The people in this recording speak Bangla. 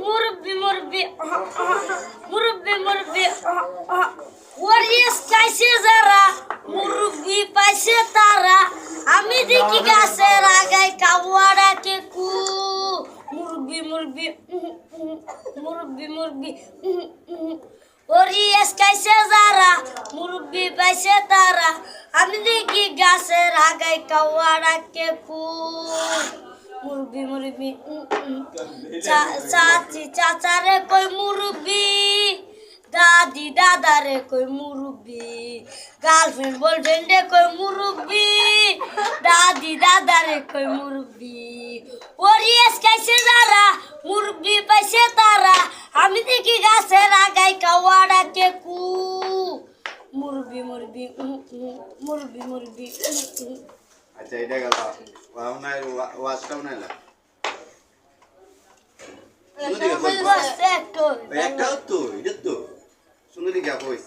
মুরব্বি মুরব্বি মুরব্বি মুরব্বি ওরিয়াস খাইছে যারা, মুরব্বি পাইছে তারা। আমি দেখি গাছের আগায় কাওয়ারা কে মুরব্বি মুরব্বি মুরব্বি মুরব্বি ওরিয়াস খাইছে যারা, মুরব্বি পাইছে তারা। আমি দেখি গাছের আগায় কাওয়ারা কে কু মুরব্বি মুরব্বি চা- চাচি, চাচারে কই মুরব্বি দাদি, দাদারে কই মুরব্বি গার্লফ্রেন্ড বয়ফ্রেন্ডে কই মুরব্বি দাদি, দাদারে কই মুরব্বি ওরিয়াস খাইছে যারা মুরব্বি পাইছে তারা। আমি দেখি গাছের আগায় কাওয়াড়া কে কু মুরব্বি মুরব্বি মুরব্বি মুরব্বি। আচ্ছা এটা গেল গা কই বসে একটাও তো এটা তো সুন্দরী গা কই